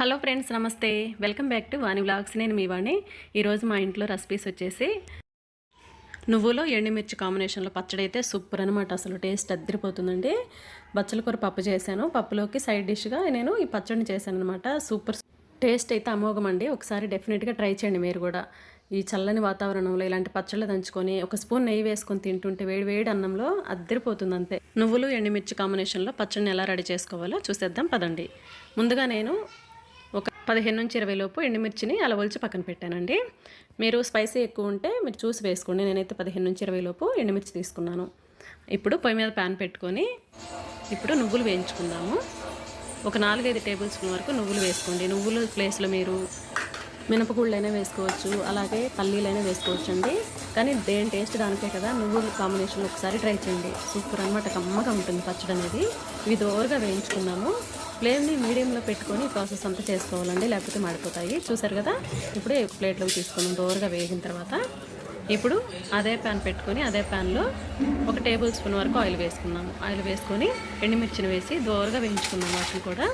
Hello friends నమస్తే. Welcome back to Vani vlogs. నేను మీ వాణి. ఈరోజు మా ఇంట్లో రెసిపీస్ వచ్చేసి నువ్వులో ఎండుమిర్చి కాంబినేషన్లో పచ్చడి అయితే సూపర్ అనమాట అసలు టేస్ట్ అద్దరిపోతుందండి. బచ్చల కూర పప్పు చేశాను. పప్పులోకి సైడ్ డిష్గా నేను ఈ పచ్చడిని చేశాను అనమాట సూపర్ టేస్ట్ అయితే అమోఘం అండి. ఒకసారి డెఫినెట్గా ట్రై చేయండి మీరు కూడా. ఈ చల్లని వాతావరణంలో ఇలాంటి పచ్చళ్ళు దంచుకొని ఒక స్పూన్ నెయ్యి వేసుకొని తింటుంటే వేడి వేడి అన్నంలో అద్దరిపోతుంది అంతే. నువ్వులు ఎండుమిర్చి కాంబినేషన్లో పచ్చడిని ఎలా రెడీ చేసుకోవాలో చూసేద్దాం. పదండి. ముందుగా నేను పదిహేను నుంచి ఇరవై లోపు ఎండుమిర్చిని అలా ఒలిచి పక్కన పెట్టానండి. మీరు స్పైసీ ఎక్కువ ఉంటే మీరు చూసి వేసుకోండి. నేనైతే పదిహేను నుంచి ఇరవై లోపు ఎండుమిర్చి తీసుకున్నాను. ఇప్పుడు పొయ్యి మీద ప్యాన్ పెట్టుకొని ఇప్పుడు నువ్వులు వేయించుకుందాము. ఒక నాలుగైదు టేబుల్ స్పూన్ వరకు నువ్వులు వేసుకోండి. నువ్వుల ప్లేస్లో మీరు మినపగుళ్ళైనా వేసుకోవచ్చు అలాగే పల్లీలైనా వేసుకోవచ్చు అండి కానీ దేని టేస్ట్ దానికే కదా నువ్వుల కాంబినేషన్ ఒకసారి ట్రై చేయండి. సూపర్ అనమాట కమ్మగా ఉంటుంది పచ్చడి అనేది ఇవి దోరగా వేయించుకున్నాము. ఫ్లేమ్ని మీడియంలో పెట్టుకొని ప్రాసెస్ అంతా చేసుకోవాలండి లేకపోతే మాడిపోతాయి. చూసారు కదా? ఇప్పుడు ప్లేట్లోకి తీసుకున్నాం దోరగా వేగిన తర్వాత. ఇప్పుడు అదే ప్యాన్ పెట్టుకొని అదే ప్యాన్లో ఒక టేబుల్ స్పూన్ వరకు ఆయిల్ వేసుకున్నాము ఆయిల్ వేసుకొని ఎండుమిర్చిని వేసి దోరగా వేయించుకున్నాము వాటిని కూడా.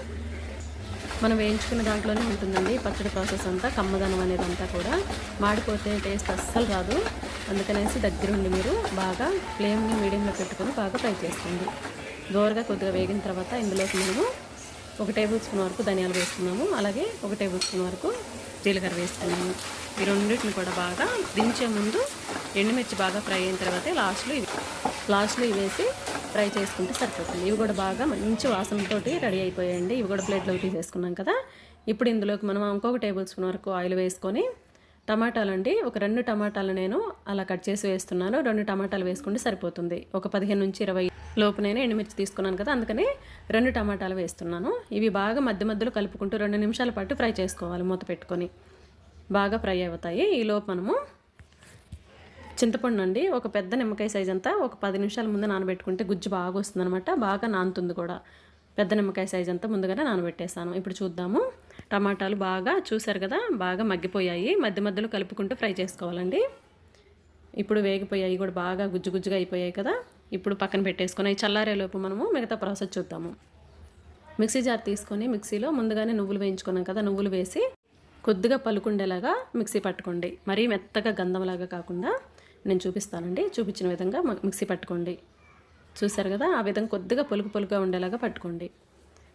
మనం వేయించుకున్న దాంట్లోనే ఉంటుందండి పచ్చడి ప్రాసెస్ అంతా కమ్మదనం అనేది అంతా కూడా. మాడిపోతే టేస్ట్ అస్సలు రాదు. అందుకనేసి దగ్గరుండి మీరు బాగా ఫ్లేమ్ని మీడియంలో పెట్టుకొని బాగా ఫ్రై చేసుకోండి. దోరగా కొద్దిగా వేగిన తర్వాత ఇందులోకి మనము ఒక టేబుల్ స్పూన్ వరకు ధనియాలు వేసుకున్నాము. అలాగే ఒక టేబుల్ స్పూన్ వరకు జీలకర్ర వేసుకున్నాము. ఈ రెండింటిని కూడా బాగా దించే ముందు ఎండుమిర్చి బాగా ఫ్రై అయిన తర్వాత లాస్ట్లో ఇవి. లాస్ట్లో ఇవి వేసి ఫ్రై చేసుకుంటే సరిపోతుంది. ఇవి కూడా బాగా మంచి వాసనతో రెడీ అయిపోయాయండి. ఇవి కూడా ప్లేట్లోకి తీసేసుకున్నాం కదా. ఇప్పుడు ఇందులోకి మనం ఇంకొక టేబుల్ స్పూన్ వరకు ఆయిల్ వేసుకొని టమాటాలు అండి ఒక రెండు టమాటాలు నేను అలా కట్ చేసి వేస్తున్నాను. రెండు టమాటాలు వేసుకుంటే సరిపోతుంది. ఒక పదిహేను నుంచి ఇరవై లోపు నేను ఎండుమిర్చి తీసుకున్నాను కదా అందుకని రెండు టమాటాలు వేస్తున్నాను. ఇవి బాగా మధ్య మధ్యలో కలుపుకుంటూ రెండు నిమిషాల పాటు ఫ్రై చేసుకోవాలి మూత పెట్టుకొని. బాగా ఫ్రై అవుతాయి. ఈ లోపు మనము చింతపండు అండి. ఒక పెద్ద నిమ్మకాయ సైజ్ అంతా ఒక పది నిమిషాల ముందు నానబెట్టుకుంటే గుజ్జు బాగా వస్తుందన్నమాట. బాగా నానుతుంది కూడా. పెద్ద నిమ్మకాయ సైజ్ అంతా ముందుగానే నానబెట్టేసాను ఇప్పుడు చూద్దాము. టమాటాలు బాగా చూసారు కదా బాగా మగ్గిపోయాయి. మధ్య మధ్యలో కలుపుకుంటూ ఫ్రై చేసుకోవాలండి. ఇప్పుడు వేగిపోయాయి కూడా బాగా గుజ్జు గుజ్జుగా అయిపోయాయి కదా ఇప్పుడు పక్కన పెట్టేసుకొని అవి చల్లారేలోపు మనము మిగతా ప్రాసెస్ చూద్దాము. మిక్సీ జార్ తీసుకొని మిక్సీలో ముందుగానే నువ్వులు వేయించుకున్నాం కదా నువ్వులు వేసి కొద్దిగా పలుకుండేలాగా మిక్సీ పట్టుకోండి. మరీ మెత్తగా గంధంలాగా కాకుండా నేను చూపిస్తానండి చూపించిన విధంగా మిక్సీ పట్టుకోండి. చూసారు కదా ఆ విధంగా కొద్దిగా పొలుకు పొలుగా ఉండేలాగా పట్టుకోండి.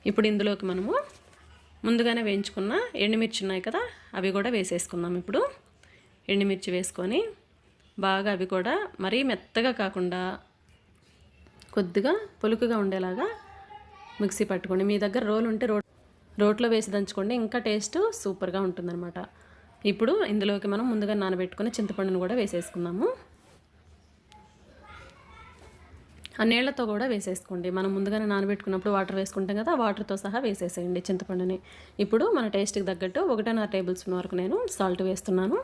ఇప్పుడు ఇందులోకి మనము ముందుగానే వేయించుకున్న ఎండుమిర్చి ఉన్నాయి కదా అవి కూడా వేసేసుకుందాం ఇప్పుడు. ఎండుమిర్చి వేసుకొని బాగా అవి కూడా మరీ మెత్తగా కాకుండా కొద్దిగా పొలుకుగా ఉండేలాగా మిక్సీ పట్టుకోండి. మీ దగ్గర రోలు ఉంటే రో రోట్లో వేసి దంచుకోండి ఇంకా టేస్ట్ సూపర్గా ఉంటుందన్నమాట. ఇప్పుడు ఇందులోకి మనం ముందుగా నానబెట్టుకుని చింతపండును కూడా వేసేసుకుందాము. ఆ నీళ్ళతో కూడా వేసేసుకోండి. మనం ముందుగానే నానబెట్టుకున్నప్పుడు వాటర్ వేసుకుంటాం కదా వాటర్తో సహా వేసేసేయండి చింతపండుని. ఇప్పుడు మన టేస్ట్కి తగ్గట్టు ఒకటిన్నర టేబుల్ స్పూన్ వరకు నేను సాల్ట్ వేస్తున్నాను.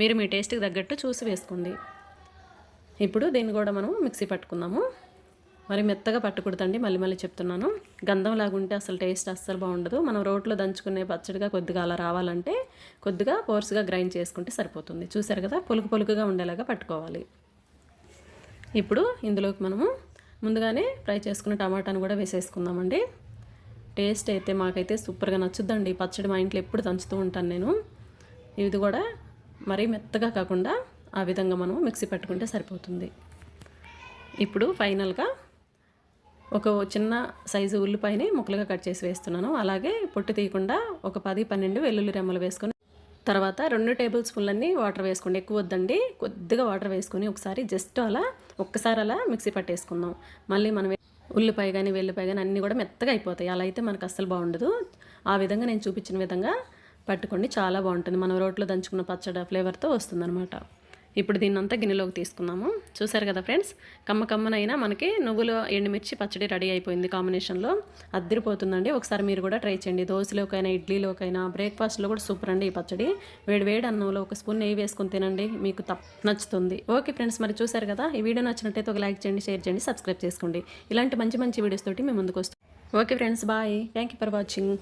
మీరు మీ టేస్ట్కి తగ్గట్టు చూసి వేసుకోండి. ఇప్పుడు దీన్ని కూడా మనం మిక్సీ పట్టుకుందాము. మరి మెత్తగా పట్టకూడదండి మళ్ళీ మళ్ళీ చెప్తున్నాను. గంధం లాగుంటే అసలు టేస్ట్ అస్సలు బాగుండదు. మనం రోట్లో దంచుకునే పచ్చడిగా కొద్దిగా అలా రావాలంటే కొద్దిగా పోర్స్గా గ్రైండ్ చేసుకుంటే సరిపోతుంది. చూసారు కదా పొలుకు పొలుకుగా ఉండేలాగా పట్టుకోవాలి. ఇప్పుడు ఇందులోకి మనము ముందుగానే ఫ్రై చేసుకున్న టమాటాను కూడా వేసేసుకుందామండి. టేస్ట్ అయితే మాకైతే సూపర్గా నచ్చుద్దండి. పచ్చడి మా ఇంట్లో ఎప్పుడు దంచుతూ ఉంటాను నేను. ఇది కూడా మరీ మెత్తగా కాకుండా ఆ విధంగా మనం మిక్సీ పెట్టుకుంటే సరిపోతుంది. ఇప్పుడు ఫైనల్గా ఒక చిన్న సైజు ఉల్లిపాయని ముక్కలుగా కట్ చేసి వేస్తున్నాను. అలాగే పొట్టు తీయకుండా ఒక పది పన్నెండు వెల్లుల్లి రెమ్మలు వేసుకొని తర్వాత రెండు టేబుల్ స్పూన్లన్నీ వాటర్ వేసుకోండి. ఎక్కువ వద్దండి. కొద్దిగా వాటర్ వేసుకొని ఒకసారి జస్ట్ అలా ఒక్కసారి అలా మిక్సీ పట్టేసుకుందాం. మళ్ళీ మనం ఉల్లిపాయ కానీ వెల్లిపాయ కానీ అన్నీ కూడా మెత్తగా అయిపోతాయి. అలా అయితే మనకు అస్సలు బాగుండదు. ఆ విధంగా నేను చూపించిన విధంగా పట్టుకోండి. చాలా బాగుంటుంది. మనం రోట్లో దంచుకున్న పచ్చడి ఫ్లేవర్తో వస్తుందన్నమాట. ఇప్పుడు దీన్ని అంతా గిన్నెలోకి తీసుకుందాము. చూసారు కదా ఫ్రెండ్స్? కమ్మ కమ్మనైనా మనకి నువ్వులు ఎండుమిర్చి పచ్చడి రెడీ అయిపోయింది కాంబినేషన్లో. అద్దరిపోతుందండి. ఒకసారి మీరు కూడా ట్రై చేయండి. దోశలోకైనా ఇడ్లీలోకైనా బ్రేక్ఫాస్ట్లో కూడా సూపర్ అండి ఈ పచ్చడి. వేడి వేడి అన్నంలో ఒక స్పూన్ నెయ్యి వేసుకుని తినండి. మీకు తప్ నచ్చుతుంది. ఓకే ఫ్రెండ్స్ మరి చూసారు కదా? ఈ వీడియో నచ్చినట్టయితే ఒక లైక్ చేయండి షేర్ చేయండి సబ్స్క్రైబ్ చేసుకోండి. ఇలాంటి మంచి మంచి వీడియోస్ తోటి మేము ముందుకు వస్తాం okay friends bye. Thank you for watching.